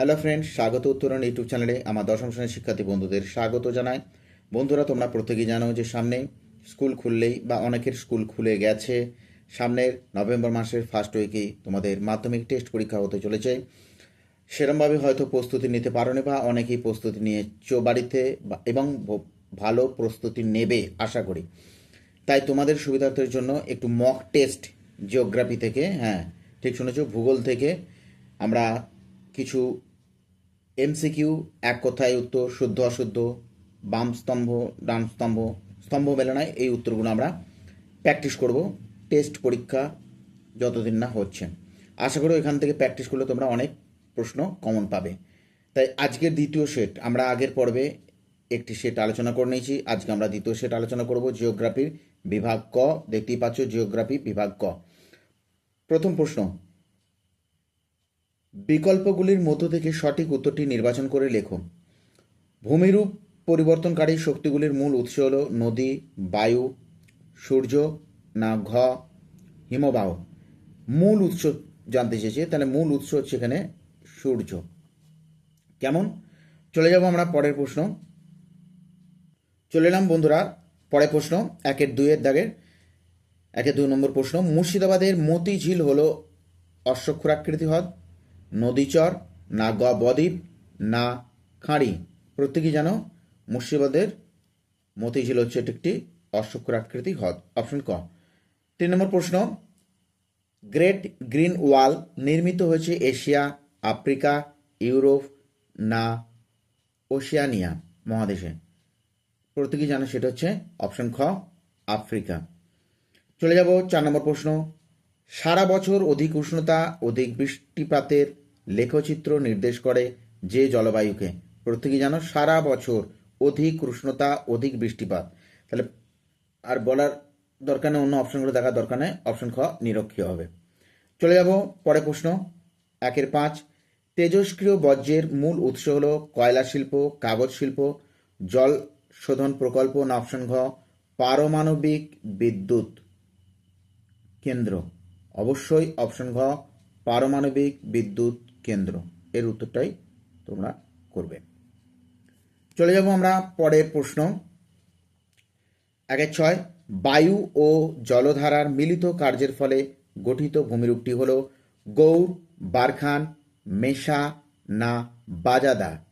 Hello friend স্বাগত উত্তরণ YouTube চ্যানেলে আমার দশম শ্রেণির শিক্ষার্থী বন্ধুদের স্বাগত জানাই। বন্ধুরা, তোমরা প্রত্যেকেই জানো যে সামনে স্কুল খুললেই বা অনেকের স্কুল খুলে গেছে। সামনের নভেম্বর মাসের ফার্স্ট উইকেই তোমাদের মাধ্যমিক টেস্ট পরীক্ষা হতে চলেছে। সেরমভাবে হয়তো প্রস্তুতি নিতে পারোনি বা অনেকেই প্রস্তুতি নিয়েছো বাড়িতে এবং ভালো প্রস্তুতি নেবে, আশা করি। তাই তোমাদের সুবিধার্থের জন্য একটু মক টেস্ট জিওগ্রাফি থেকে হ্যাঁ ঠিক শুনেছো? ভূগোল থেকে আমরা কিছু এমসিকিউ, এক কথায় উত্তর, শুদ্ধ, অশুদ্ধ, বাম স্তম্ভ, ডান স্তম্ভ স্তম্ভ মেলানায় এই উত্তরগুলো আমরা প্র্যাকটিস করব। টেস্ট পরীক্ষা যতদিন না হচ্ছে। আশা করি এখান থেকে প্র্যাকটিস করলে তোমরা অনেক প্রশ্ন কমন পাবে। তাই আজকের দ্বিতীয় সেট আমরা আগের পর্বে একটি সেট আলোচনা করে নিয়েছি। আজকে আমরা দ্বিতীয় সেট আলোচনা করব জিওগ্রাফির বিভাগ ক। দেখতেই পাচ্ছ জিওগ্রাফি বিভাগ ক। প্রথম প্রশ্ন বিকল্পগুলির মধ্য থেকে সঠিক উত্তরটি নির্বাচন করে লেখো ভূমিরূপ পরিবর্তনকারী শক্তিগুলির মূল উৎস হল নদী, বায়ু, সূর্য, না ঘ, হিমবাহ। মূল উৎস জানতে চেয়েছে, তাহলে মূল উৎস হচ্ছে এখানে সূর্য। কেমন? চলে যাব আমরা পরের প্রশ্ন। চলে এলাম বন্ধুরা, পরের প্রশ্ন, একের দুইয়ের দাগের, একের দুই নম্বর প্রশ্ন। মুর্শিদাবাদের মতিঝিল হলো অশ্বক্ষুরাকৃতি হ্রদ। নদীচর, না গ বদ্বীপ না খাঁড়ি। প্রত্যেকেই জানো, মুর্শিদাবাদের মতিঝিল হচ্ছে এটি একটি অশ্বক্ষুরাকৃতি হ্রদ। অপশন ক। তিন নম্বর প্রশ্ন। গ্রেট গ্রিন ওয়াল নির্মিত হয়েছে এশিয়া, আফ্রিকা, ইউরোপ, না ওশিয়ানিয়া মহাদেশে? প্রত্যেকেই জানো সেটা হচ্ছে অপশন খ, আফ্রিকা। চলে যাব চার নম্বর প্রশ্ন। সারা বছর অধিক উষ্ণতা, অধিক বৃষ্টিপাতের লেখচিত্র নির্দেশ করে যে জলবায়ুকে। প্রত্যেকেই জানো সারা বছর অধিক উষ্ণতা, অধিক বৃষ্টিপাত। তাহলে আর বলার দরকার নেই, অন্য অপশনগুলো দেখার দরকার নেই, অপশন খ, নিরক্ষীয় হবে। চলে যাব পরে প্রশ্ন, একের পাঁচ। তেজস্ক্রিয় বর্জ্যের মূল উৎস হল কয়লা শিল্প, কাগজ শিল্প, জল শোধন প্রকল্প না অপশন ঘ, পারমাণবিক বিদ্যুৎ কেন্দ্র। অবশ্যই অপশন ঘ, পারমাণবিক বিদ্যুৎ কেন্দ্র। এর উত্তরটাই তোমরা করবে। চলে যাব আমরা পরের প্রশ্ন। একের ছয়, বায়ু ও জলধারার মিলিত কার্যের ফলে গঠিত ভূমিরূপটি হল গৌর বারখান, মেশা না বাজাদা।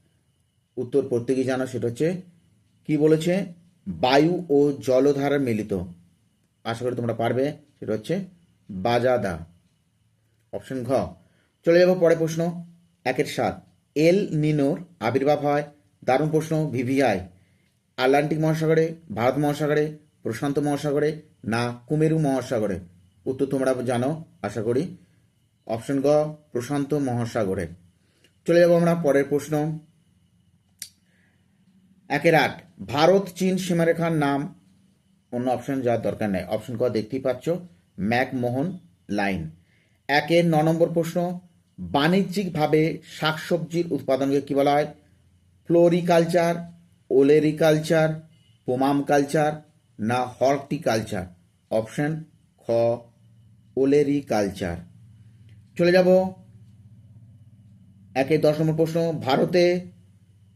উত্তর প্রত্যেকেই জানো, সেটা হচ্ছে কি বলেছে? বায়ু ও জলধারার মিলিত। আশা করি তোমরা পারবে, সেটা হচ্ছে বাজাদা। অপশন ঘ। চলে যাব পরে প্রশ্ন, একের সাত। এল নিনোর আবির্ভাব হয়, দারুণ প্রশ্ন, ভিভিআই। আটলান্টিক মহাসাগরে, ভারত মহাসাগরে, প্রশান্ত মহাসাগরে, না কুমেরু মহাসাগরে? উত্তর তোমরা জানো, আশা করি। অপশন গ প্রশান্ত মহাসাগরে। চলে যাব আমরা পরের প্রশ্ন। একের আট ভারত চীন সীমারেখার নাম। অন্য অপশন যাওয়ার দরকার নেই। অপশন ক দেখতেই পাচ্ছ। McMahon line. একের ন নম্বর প্রশ্ন, বাণিজ্যিকভাবে শাকসবজির উৎপাদনকে কী বলা হয়? ফ্লোরিকালচার, ওলেরিকালচার পোমাম কালচার না হর্টিকালচার? অপশন খ, ওলেরিকালচার। চলে যাব একের দশ নম্বর প্রশ্ন, ভারতে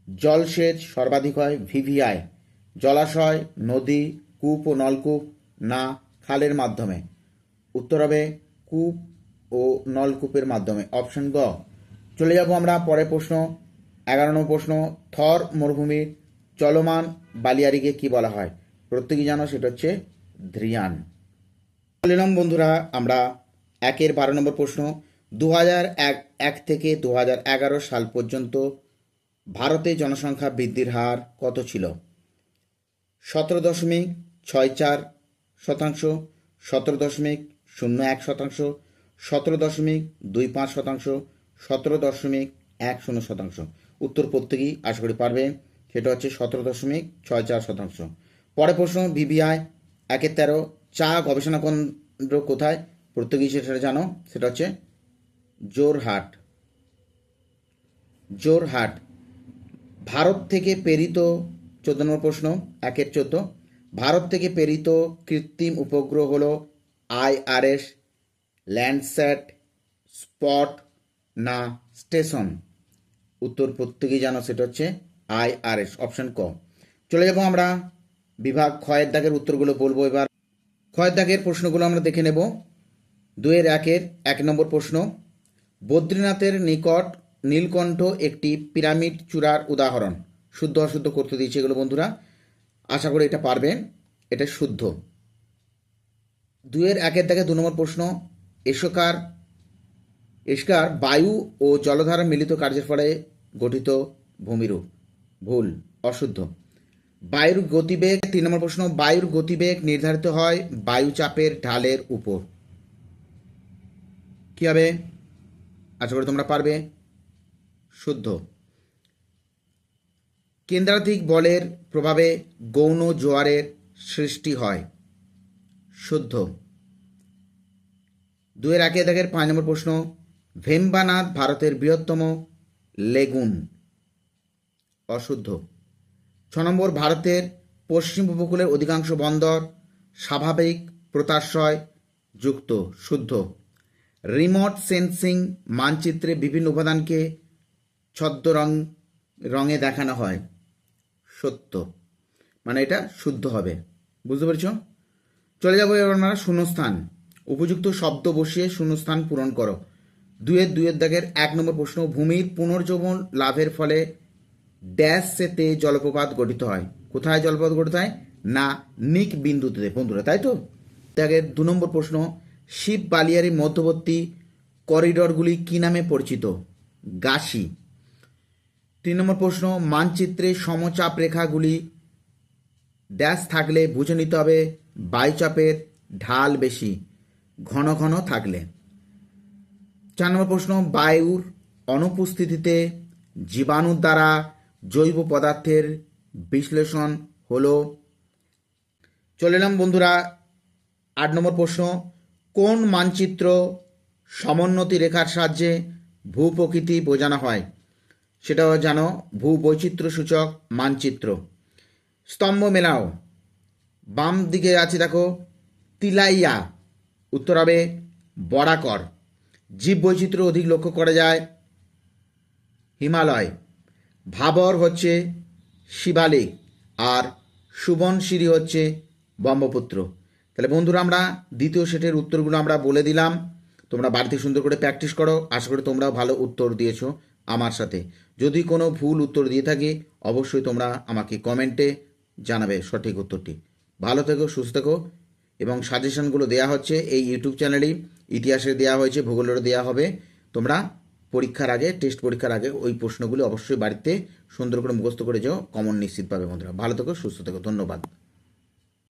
জলসেচ সর্বাধিক হয় ভিভিআই, জলাশয়, নদী, কূপ ও নলকূপ না খালের মাধ্যমে? উত্তর হবে কূপ ও নলকূপের মাধ্যমে। অপশন গ। চলে যাব আমরা পরের প্রশ্ন। এগারো নম্বর প্রশ্ন, থর মরুভূমির চলমান বালিয়ারিকে কি বলা হয়? প্রত্যেকেই জানো? সেটা হচ্ছে ধ্রিয়ান চলে এলাম বন্ধুরা আমরা একের বারো নম্বর প্রশ্ন। দু এক এক থেকে দু এগারো সাল পর্যন্ত ভারতে জনসংখ্যা বৃদ্ধির হার কত ছিল? সতেরো দশমিক ছয় চার শতাংশ, সতেরো দশমিক শূন্য এক শতাংশ, সতেরো দশমিক দুই পাঁচ শতাংশ, সতেরো দশমিক এক শূন্য শতাংশ। উত্তর প্রত্যেকেই আশা করি পারবে, সেটা হচ্ছে সতেরো দশমিক ছয় চার শতাংশ। পরে প্রশ্ন, বিবিআই একের তেরো, চা গবেষণা কেন্দ্র কোথায়? প্রত্যেকেই সেটা জানো, সেটা হচ্ছে জোরহাট। জোরহাট, ভারত থেকে প্রেরিত, চোদ্দ নম্বর প্রশ্ন, একের চোদ্দ। ভারত থেকে প্রেরিত কৃত্রিম উপগ্রহ হল আইআরএস ল্যান্ডস্যাট স্পট, না, স্টেশন। উত্তর প্রত্যেকেই জানো, সেটা হচ্ছে আই আর এস অপশন ক। চলে যাব আমরা বিভাগ ক্ষয়ের দাগের উত্তরগুলো বলব এবার। ক্ষয়ের দাগের প্রশ্নগুলো আমরা দেখে নেব। দুয়ের একের এক নম্বর প্রশ্ন, বদ্রীনাথের নিকট নীলকণ্ঠ একটি পিরামিড চূড়ার উদাহরণ। শুদ্ধ অশুদ্ধ করতে দিয়েছে এগুলো বন্ধুরা। আশা করি এটা পারবেন। এটা শুদ্ধ। দুয়ের একের দাগে দু নম্বর প্রশ্ন এসকার এসকার বায়ু ও জলধারা মিলিত কার্যের ফলে গঠিত ভূমিরূপ। ভুল, অশুদ্ধ। বায়ুর গতিবেগ, তিন নম্বর প্রশ্ন, বায়ুর গতিবেগ নির্ধারিত হয় বায়ুচাপের ঢালের উপর। কি হবে? আশা করি তোমরা পারবে। শুদ্ধ। কেন্দ্রাধিক বলের প্রভাবে গৌণ জোয়ারের সৃষ্টি হয়। শুদ্ধ। দুয়ের একে দাগের পাঁচ নম্বর প্রশ্ন, ভেম্বানাথ ভারতের বৃহত্তম লেগুন, অশুদ্ধ। ছ নম্বর, ভারতের পশ্চিম উপকূলের অধিকাংশ বন্দর স্বাভাবিক প্রত্যাশয় যুক্ত, শুদ্ধ। রিমোট সেন্সিং মানচিত্রে বিভিন্ন উপাদানকে ছদ্ম রং, রঙে দেখানো হয়। সত্য। মানে এটা শুদ্ধ হবে। বুঝতে পেরেছ? চলে যাব এবার আমরা শূন্যস্থান। উপযুক্ত শব্দ বসিয়ে শূন্যস্থান পূরণ করো। দুয়ের দুয়ের দাগের এক নম্বর প্রশ্ন, ভূমির পুনর্জীবন লাভের ফলে ড্যাশ সেতে জলপ্রপাত গঠিত হয়। কোথায় জলপ্রপাত গঠিত হয়? না, নিক বিন্দুতে। বন্ধুরা, তাই তো? দাগের দু নম্বর প্রশ্ন, শিব বালিয়ারির মধ্যবর্তী করিডরগুলি কি নামে পরিচিত? গাছি তিন নম্বর প্রশ্ন, মানচিত্রে সমচাপ রেখাগুলি ড্যাশ থাকলে বুঝে নিতে হবে বায়ুচাপের ঢাল বেশি, ঘন ঘন থাকলে। চার নম্বর প্রশ্ন, বায়ুর অনুপস্থিতিতে জীবাণুর দ্বারা জৈব পদার্থের বিশ্লেষণ হলো। চলে এলাম বন্ধুরা, আট নম্বর প্রশ্ন, কোন মানচিত্র সমোন্নতি রেখার সাহায্যে ভূপ্রকৃতি বোঝানো হয়? সেটাও জানো ভূবৈচিত্র্য সূচক মানচিত্র। স্তম্ভ মেলাও বাম দিকে আছে, দেখো, তিলাইয়া, উত্তর হবে বরাকর। জীব বৈচিত্র্য অধিক লক্ষ্য করা যায়। হিমালয়, ভাবর হচ্ছে শিবালিক আর সুবনশিরি হচ্ছে ব্রহ্মপুত্র। তাহলে বন্ধুরা, আমরা দ্বিতীয় সেটের উত্তরগুলো আমরা বলে দিলাম। তোমরা বাড়িতে সুন্দর করে প্র্যাকটিস করো। আশা করি তোমরাও ভালো উত্তর দিয়েছ আমার সাথে। যদি কোনো ভুল উত্তর দিয়ে থাকি, অবশ্যই তোমরা আমাকে কমেন্টে জানাবে সঠিক উত্তরটি। ভালো থেকো, সুস্থ থেকো। এবং সাজেশনগুলো দেওয়া হচ্ছে এই ইউটিউব চ্যানেলেই ইতিহাসে দেওয়া হয়েছে, ভূগোলেরও দেওয়া হবে। তোমরা পরীক্ষার আগে, টেস্ট পরীক্ষার আগে ওই প্রশ্নগুলি অবশ্যই বাড়িতে সুন্দর করে মুখস্থ করে যাও। কমন নিশ্চিতভাবে বন্ধুরা। ভালো থেকো, সুস্থ থেকো। ধন্যবাদ।